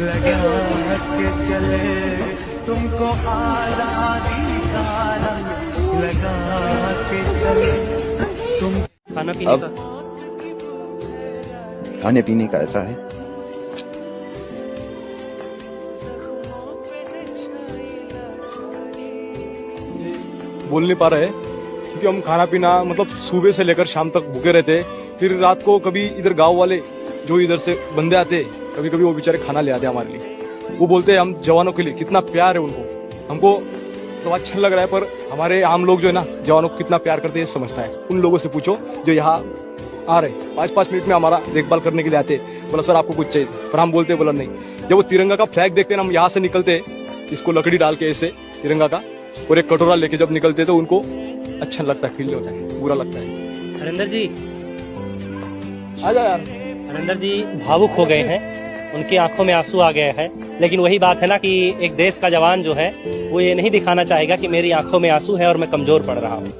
लगा के चले तुमको आजादी का रंग लगा के चले तुम खाना पीने अब- का खाने पीने का ऐसा है बोल नहीं पा रहे क्योंकि हम खाना पीना मतलब सुबह से लेकर शाम तक भूखे रहते फिर रात को कभी इधर गाँव वाले जो इधर से बंदे आते कभी कभी वो बेचारे खाना ले आते हमारे लिए। वो बोलते हैं, हम जवानों के लिए कितना प्यार है उनको। हमको तो अच्छा लग रहा है, पर हमारे आम लोग जो है ना, जवानों को कितना प्यार करते हैं समझता है। उन लोगों से पूछो, जो यहाँ आ रहे पाँच पाँच मिनट में हमारा देखभाल करने के लिए आते बोला, सर, आपको कुछ चाहिए। पर हम बोलते बोला, नहीं। जब वो तिरंगा का फ्लैग देखते हैं हम यहाँ से निकलते इसको लकड़ी डाल के ऐसे, तिरंगा का और एक कटोरा लेके जब निकलते तो उनको अच्छा लगता है फील होता है बुरा लगता है। हरिंदर जी। आ जा। यार हरिंदर जी भावुक हो गए हैं उनकी आँखों में आँसू आ गए हैं लेकिन वही बात है ना कि एक देश का जवान जो है वो ये नहीं दिखाना चाहेगा कि मेरी आँखों में आँसू है और मैं कमज़ोर पड़ रहा हूँ।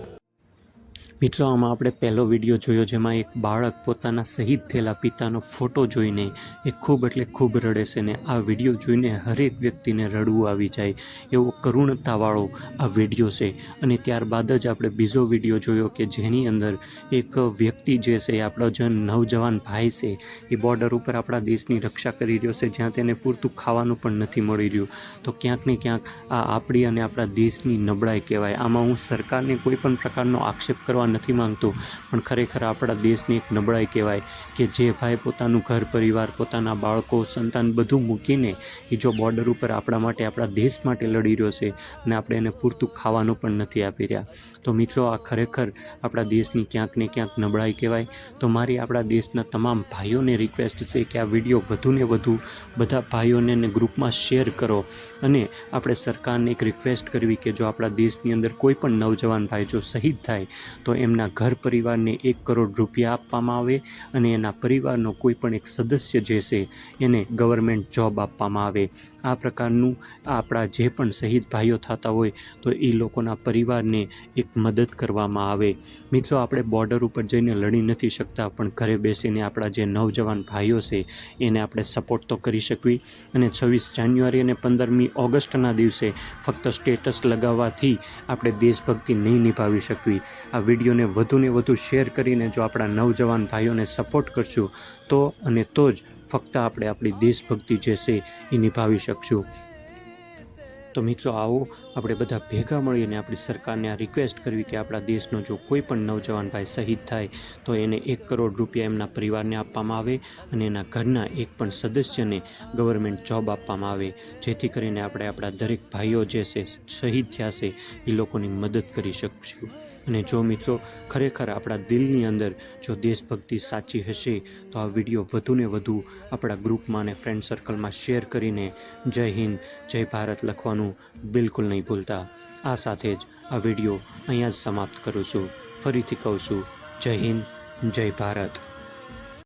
મિત્રો, આમાં આપણે પહેલો વીડિયો જોયો જેમાં એક બાળક પોતાના શહીદ થયેલા પિતાનો ફોટો જોઈને એ ખૂબ એટલે ખૂબ રડે છે ને આ વીડિયો જોઈને હરેક વ્યક્તિને રડવું આવી જાય એવો કરુણતાવાળો આ વીડિયો છે. અને ત્યારબાદ જ આપણે બીજો વીડિયો જોયો કે જેની અંદર એક વ્યક્તિ જે છે, એ આપણો જે નવજવાન ભાઈ છે, એ બોર્ડર ઉપર આપણા દેશની રક્ષા કરી રહ્યો છે, જ્યાં તેને પૂરતું ખાવાનું પણ નથી મળી રહ્યું. તો ક્યાંક ને ક્યાંક આ આપણી અને આપણા દેશની નબળાઈ કહેવાય. આમાં હું સરકારને કોઈ પણ પ્રકારનો આક્ષેપ કરવા નથી માંગતો પણ ખરેખર આપણા દેશની એક નબળાઈ કહેવાય કે જે ભાઈ પોતાનું ઘર, પરિવાર, પોતાના બાળકો, સંતાન બધું મૂકીને એ જો બોર્ડર ઉપર આપણા માટે, આપણા દેશ માટે લડી રહ્યો છે અને આપણે એને પૂરતું ખાવાનું પણ નથી આપી રહ્યા. તો મિત્રો, આ ખરેખર આપણા દેશની ક્યાંક ને ક્યાંક નબળાઈ કહેવાય. તો મારી આપણા દેશના તમામ ભાઈઓને રિક્વેસ્ટ છે કે આ વીડિયો વધુને વધુ બધા ભાઈઓને અને ગ્રુપમાં શેર કરો. અને આપણે સરકારને એક રિક્વેસ્ટ કરવી કે જો આપણા દેશની અંદર કોઈ પણ નવજવાન ભાઈ જો શહીદ થાય, તો એમના ઘર પરિવારને એક કરોડ રૂપિયા આપવામાં આવે અને એના પરિવારનો કોઈ પણ એક સદસ્ય જે છે એને ગવર્મેન્ટ જોબ આપવામાં આવે. આ પ્રકારનું આપણા જે પણ શહીદ ભાઈઓ થતા હોય, તો એ લોકોના પરિવારને એક મદદ કરવામાં આવે. મિત્રો, આપણે બોર્ડર ઉપર જઈને લડી નથી શકતા, પણ ઘરે બેસીને આપણા જે નવજવાન ભાઈઓ છે, એને આપણે સપોર્ટ તો કરી શકવી. અને છવ્વીસ જાન્યુઆરી અને પંદરમી ઓગસ્ટના દિવસે ફક્ત સ્ટેટસ લગાવવાથી આપણે દેશભક્તિ નહીં નિભાવી શકવી. આ વિડીયોને વધુને વધુ શેર કરીને જો આપણા નવજવાન ભાઈઓને સપોર્ટ કરશું, તો અને તો જ ફક્ત આપણે આપણી દેશભક્તિ જે છે એ નિભાવી શકશું. તો મિત્રો આવો આપણે બધા ભેગા મળીને આપણી સરકારને આ રિક્વેસ્ટ કરવી કે આપણા દેશનો જો કોઈ પણ નવજવાન ભાઈ શહીદ થાય, તો એને એક કરોડ રૂપિયા એમના પરિવારને આપવામાં આવે અને એના ઘરના એક પણ સદસ્યને ગવર્મેન્ટ જોબ આપવામાં આવે. જેથી કરીને આપણે આપણા દરેક ભાઈઓ જે છે, શહીદ થયા છે, એ લોકોની મદદ કરી શકશું. અને જો મિત્રો ખરેખર આપણા દિલની અંદર જો દેશભક્તિ સાચી હશે, તો આ વીડિયો વધુને વધુ આપણા ગ્રુપમાં અને ફ્રેન્ડ સર્કલમાં શેર કરીને જય હિન્દ, જય ભારત લખવાનું બિલકુલ નહીં ભૂલતા. આ સાથે જ આ વીડિયો અહીંયા જ સમાપ્ત કરું છું. ફરીથી કહું છું, જય હિન્દ, જય ભારત.